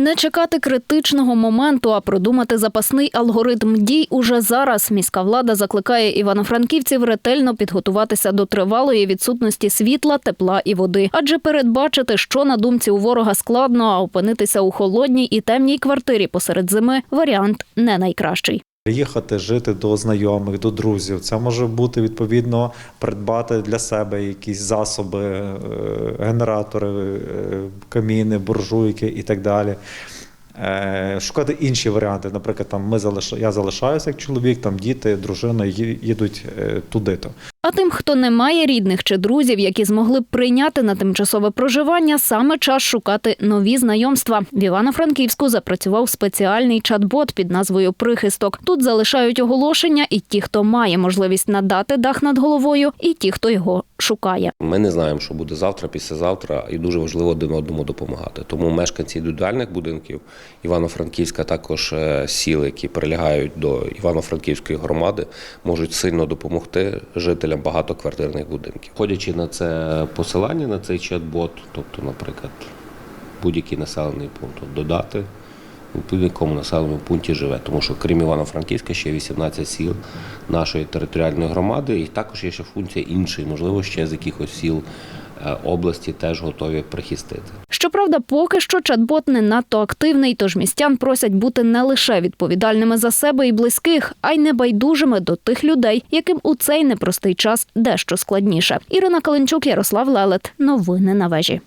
Не чекати критичного моменту, а продумати запасний алгоритм дій уже зараз. Міська влада закликає івано-франківців ретельно підготуватися до тривалої відсутності світла, тепла і води. Адже передбачити, що на думці у ворога складно, а опинитися у холодній і темній квартирі посеред зими варіант не найкращий. Їхати жити до знайомих, до друзів. Це може бути відповідно придбати для себе якісь засоби, е, генератори, е, каміни, буржуйки і так далі. Е, Шукати інші варіанти. Наприклад, там ми залиш... я залишаюся як чоловік, там діти, дружина їдуть туди-то. Тим, хто не має рідних чи друзів, які змогли б прийняти на тимчасове проживання, саме час шукати нові знайомства. В Івано-Франківську запрацював спеціальний чат-бот під назвою Прихисток. Тут залишають оголошення і ті, хто має можливість надати дах над головою, і ті, хто його шукає. Ми не знаємо, що буде завтра, післязавтра, і дуже важливо один одному допомагати. Тому мешканці індивідуальних будинків Івано-Франківська, також е, сіл, які прилягають до Івано-Франківської громади, можуть сильно допомогти жителям багатоквартирних будинків. Ходячи на це посилання на цей чат-бот, тобто, наприклад, будь-який населений пункт додати. В якому населеному пункті живе, тому що крім Івано-Франківська ще 18 сіл нашої територіальної громади, і також є ще функція іншої, можливо, ще з якихось сіл е, області теж готові прихистити. Щоправда, поки що чат-бот не надто активний, тож містян просять бути не лише відповідальними за себе і близьких, а й небайдужими до тих людей, яким у цей непростий час дещо складніше. Ірина Каленчук, Ярослав Лелет. Новини на вежі.